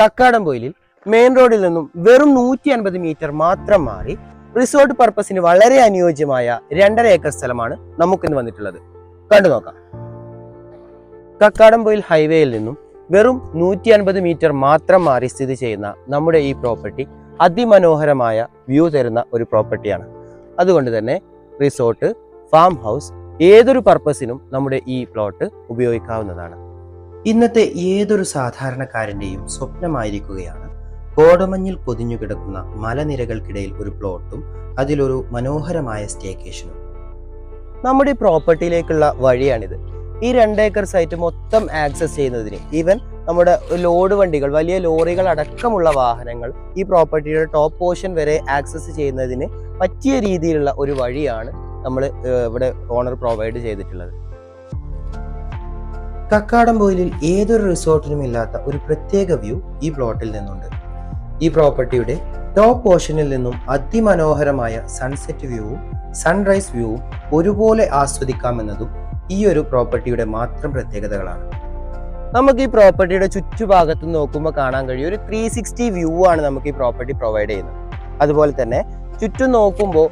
കക്കാടംപൊയിലിൽ main റോഡിൽ നിന്നും വെറും നൂറ്റി അൻപത് മീറ്റർ മാത്രം മാറി റിസോർട്ട് പർപ്പസിന് വളരെ അനുയോജ്യമായ രണ്ടര ഏക്കർ സ്ഥലമാണ് നമുക്കിന്ന് വന്നിട്ടുള്ളത്. കണ്ടു നോക്കാം. കക്കാടംപൊയിൽ ഹൈവേയിൽ നിന്നും വെറും നൂറ്റി അൻപത് മീറ്റർ മാത്രം മാറി സ്ഥിതി ചെയ്യുന്ന നമ്മുടെ ഈ പ്രോപ്പർട്ടി അതിമനോഹരമായ വ്യൂ തരുന്ന ഒരു പ്രോപ്പർട്ടിയാണ് അതുകൊണ്ട് തന്നെ റിസോർട്ട് ഫാം ഹൗസ് ഏതൊരു പർപ്പസിനും നമ്മുടെ ഈ പ്ലോട്ട് ഉപയോഗിക്കാവുന്നതാണ്. ഇന്നത്തെ ഏതൊരു സാധാരണക്കാരന്റെയും സ്വപ്നമായിരിക്കുകയാണ്. കോടമഞ്ഞിൽ പൊതിഞ്ഞുകിടക്കുന്ന മലനിരകൾക്കിടയിൽ ഒരു പ്ലോട്ടും അതിലൊരു മനോഹരമായ സ്റ്റേക്കേഷനും. നമ്മുടെ പ്രോപ്പർട്ടിയിലേക്കുള്ള വഴിയാണിത്. ഈ രണ്ടേക്കർ സൈറ്റ് മൊത്തം ആക്സസ് ചെയ്യുന്നതിന് ഈവൻ നമ്മുടെ ലോഡ് വണ്ടികൾ വലിയ ലോറികൾ അടക്കമുള്ള വാഹനങ്ങൾ ഈ പ്രോപ്പർട്ടിയുടെ ടോപ്പ് പോർഷൻ വരെ ആക്സസ് ചെയ്യുന്നതിന് പറ്റിയ രീതിയിലുള്ള ഒരു വഴിയാണ് നമ്മൾ ഇവിടെ ഓണർ പ്രൊവൈഡ് ചെയ്തിട്ടുള്ളത്. കക്കാടംപൊയിലിൽ ഏതൊരു റിസോർട്ടിനും ഇല്ലാത്ത ഒരു പ്രത്യേക വ്യൂ ഈ പ്ലോട്ടിൽ നിന്നുണ്ട്. ഈ പ്രോപ്പർട്ടിയുടെ ടോപ്പ് പോർഷനിൽ നിന്നും അതിമനോഹരമായ സൺസെറ്റ് വ്യൂവും സൺറൈസ് വ്യൂവും ഒരുപോലെ ആസ്വദിക്കാമെന്നതും ഈ ഒരു പ്രോപ്പർട്ടിയുടെ മാത്രം പ്രത്യേകതകളാണ്. നമുക്ക് ഈ പ്രോപ്പർട്ടിയുടെ ചുറ്റുഭാഗത്ത് നോക്കുമ്പോൾ കാണാൻ കഴിയും. ഒരു ത്രീ സിക്സ്റ്റി വ്യൂ ആണ് നമുക്ക് ഈ പ്രോപ്പർട്ടി പ്രൊവൈഡ് ചെയ്യുന്നത്. അതുപോലെ തന്നെ ചുറ്റും നോക്കുമ്പോൾ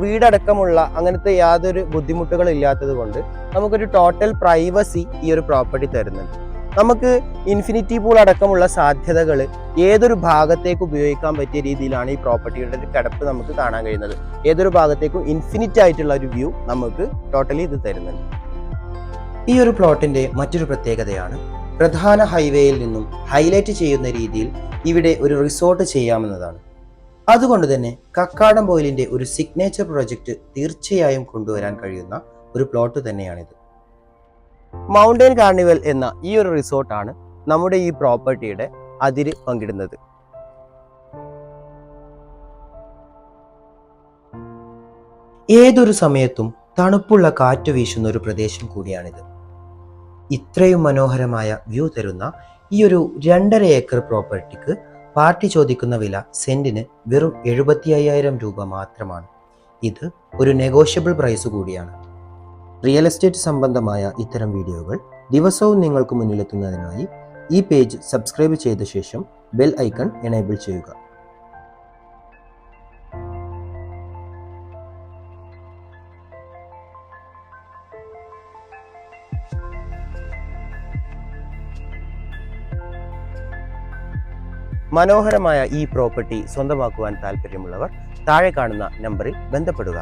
വീടടക്കമുള്ള അങ്ങനത്തെ യാതൊരു ബുദ്ധിമുട്ടുകളും ഇല്ലാത്തത് കൊണ്ട് നമുക്കൊരു ടോട്ടൽ പ്രൈവസി ഈ ഒരു പ്രോപ്പർട്ടി തരുന്നുണ്ട്. നമുക്ക് ഇൻഫിനിറ്റി പൂൾ അടക്കമുള്ള സാധ്യതകൾ ഏതൊരു ഭാഗത്തേക്ക് ഉപയോഗിക്കാൻ പറ്റിയ രീതിയിലാണ് ഈ പ്രോപ്പർട്ടിയുടെ ഒരു കിടപ്പ് നമുക്ക് കാണാൻ കഴിയുന്നത്. ഏതൊരു ഭാഗത്തേക്കും ഇൻഫിനിറ്റ് ആയിട്ടുള്ള ഒരു വ്യൂ നമുക്ക് ടോട്ടലി ഇത് തരുന്നുണ്ട്. ഈ ഒരു പ്ലോട്ടിന്റെ മറ്റൊരു പ്രത്യേകതയാണ് പ്രധാന ഹൈവേയിൽ നിന്നും ഹൈലൈറ്റ് ചെയ്യുന്ന രീതിയിൽ ഇവിടെ ഒരു റിസോർട്ട് ചെയ്യാമെന്നതാണ്. അതുകൊണ്ട് തന്നെ കക്കാടം ബോയിലിന്റെ ഒരു സിഗ്നേച്ചർ പ്രോജക്റ്റ് തീർച്ചയായും കൊണ്ടുവരാൻ കഴിയുന്ന ഒരു പ്ലോട്ട് തന്നെയാണിത്. മൗണ്ടൻ കാർണിവൽ എന്ന ഈ ഒരു റിസോർട്ടാണ് നമ്മുടെ ഈ പ്രോപ്പർട്ടിയുടെ അതിര് പങ്കിടുന്നത്. ഏതൊരു സമയത്തും തണുപ്പുള്ള കാറ്റ് വീശുന്ന ഒരു പ്രദേശം കൂടിയാണിത്. ഇത്രയും മനോഹരമായ വ്യൂ തരുന്ന ഈ ഒരു രണ്ടര ഏക്കർ പ്രോപ്പർട്ടിക്ക് പാർട്ടി ചോദിക്കുന്ന വില സെന്റിന് വെറും എഴുപത്തി അയ്യായിരം രൂപ മാത്രമാണ്. ഇത് ഒരു നെഗോഷ്യബിൾ പ്രൈസ് കൂടിയാണ്. റിയൽ എസ്റ്റേറ്റ് സംബന്ധമായ ഇത്തരം വീഡിയോകൾ ദിവസവും നിങ്ങൾക്ക് മുന്നിലെത്തുന്നതിനായി ഈ പേജ് സബ്സ്ക്രൈബ് ചെയ്ത ശേഷം ബെൽ ഐക്കൺ എനേബിൾ ചെയ്യുക. മനോഹരമായ ഈ പ്രോപ്പർട്ടി സ്വന്തമാക്കുവാൻ താല്പര്യമുള്ളവർ താഴെ കാണുന്ന നമ്പറിൽ ബന്ധപ്പെടുക.